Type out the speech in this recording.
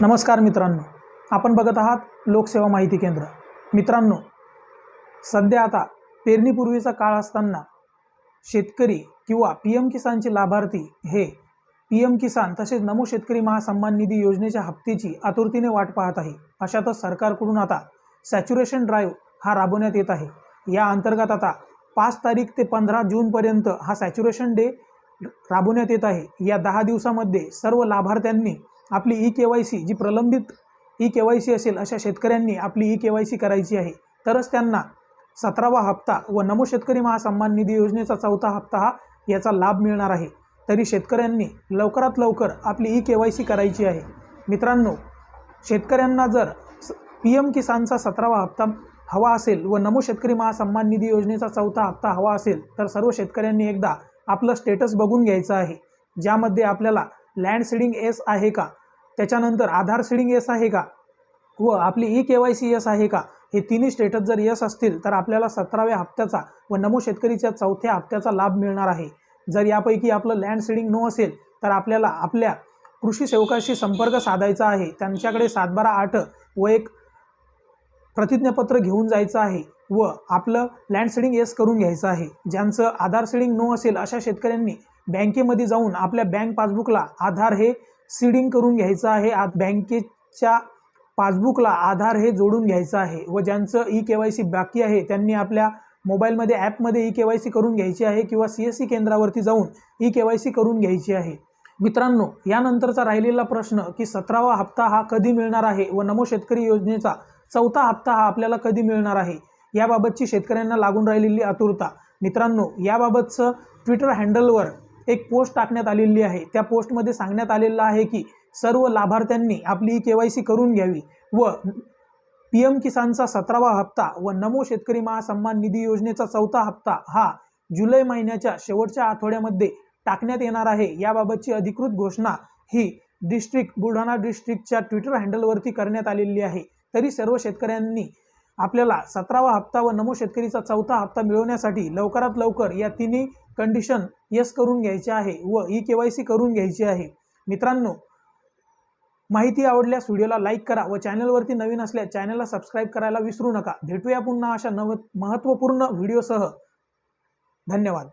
नमस्कार मित्रांनो. आपण बघत आहात लोकसेवा माहिती केंद्र. मित्रांनो सध्या आता पेरणीपूर्वीचा काळ असताना शेतकरी किंवा पी एम किसानचे लाभार्थी हे पी एम किसान तसेच नमो शेतकरी महासन्मान निधी योजनेच्या हप्त्याची आतुरतीने वाट पाहत आहे. अशातच सरकारकडून आता सॅच्युरेशन ड्राईव्ह हा राबवण्यात येत आहे. या अंतर्गत आता पाच तारीख ते पंधरा जूनपर्यंत हा सॅच्युरेशन डे राबवण्यात येत आहे. या दहा दिवसामध्ये सर्व लाभार्थ्यांनी आपली ई के वाय सी जी प्रलंबित ई के वाय सी असेल अशा शेतकऱ्यांनी आपली ई के वाय सी करायची आहे. तरच त्यांना सतरावा हप्ता व नमो शेतकरी महासन्मान निधी योजनेचा चौथा हप्ता हा याचा लाभ मिळणार आहे. तरी शेतकऱ्यांनी लवकरात लवकर आपली ई के वाय सी करायची आहे. मित्रांनो शेतकऱ्यांना जर पी एम किसानचा सतरावा हप्ता हवा असेल व नमो शेतकरी महासन्मान निधी योजनेचा चौथा हप्ता हवा असेल तर सर्व शेतकऱ्यांनी एकदा आपलं स्टेटस बघून घ्यायचं आहे. ज्यामध्ये आपल्याला लँड सीडिंग एस आहे का? त्याच्यानंतर आधार सीडिंग एस आहे का? व आपली ई के वाय सी एस आहे का? हे तिन्ही स्टेटस जर यस असतील तर आपल्याला सतराव्या हप्त्याचा व नमो शेतकरीच्या चौथ्या हप्त्याचा लाभ मिळणार आहे. जर यापैकी आपलं लँड सीडिंग नो असेल तर आपल्याला आपल्या कृषी सेवकाशी संपर्क साधायचा आहे. त्यांच्याकडे सातबारा आठ व एक प्रतिज्ञापत्र घेऊन जायचं आहे. व आपलं लँड सीडिंग येस करून घ्यायचं आहे. ज्यांचं आधार सीडिंग नो असेल अशा शेतकऱ्यांनी बँकेमध्ये जाऊन आपल्या बँक पासबुकला आधार हे सीडिंग करून घ्यायचं आहे. आ बँकेच्या पासबुकला आधार हे जोडून घ्यायचं आहे. व ज्यांचं ई के वाय सी बाकी आहे त्यांनी आपल्या मोबाईलमध्ये ॲपमध्ये ई के वाय सी करून घ्यायची आहे किंवा सी एस सी केंद्रावरती जाऊन ई के वाय सी करून घ्यायची आहे. मित्रांनो यानंतरचा राहिलेला प्रश्न की सतरावा हप्ता हा कधी मिळणार आहे व नमो शेतकरी योजनेचा चौथा हप्ता हा आपल्याला कधी मिळणार आहे? याबाबतची शेतकऱ्यांना लागून राहिलेली आतुरता. मित्रांनो याबाबतचं ट्विटर हँडलवर एक पोस्ट टाकण्यात आलेली आहे. त्या पोस्टमध्ये सांगण्यात आलेलं आहे की सर्व लाभार्थ्यांनी आपली के वाय सी करून घ्यावी व पी एम किसानचा सतरावा हप्ता व नमो शेतकरी महासन्मान निधी योजनेचा चौथा हप्ता हा जुलै महिन्याच्या शेवटच्या आठवड्यामध्ये टाकण्यात येणार आहे. याबाबतची अधिकृत घोषणा ही डिस्ट्रिक्ट बुलढाणा डिस्ट्रिक्टच्या ट्विटर हँडलवरती करण्यात आलेली आहे. तरी सर्व शेतकऱ्यांनी आपल्याला सतरावा हप्ता व नमो शेतकरीचा चौथा हप्ता मिळवण्यासाठी लवकरात लवकर या तिन्ही कंडिशन यस करून घ्यायचे आहे व ई के वाय सी करून घ्यायची आहे. मित्रांनो माहिती आवडल्यास व्हिडिओला लाईक करा व चॅनलवरती नवीन असल्यास चॅनलला सबस्क्राईब करायला विसरू नका. भेटूया पुन्हा अशा नव महत्त्वपूर्ण व्हिडिओसह. धन्यवाद.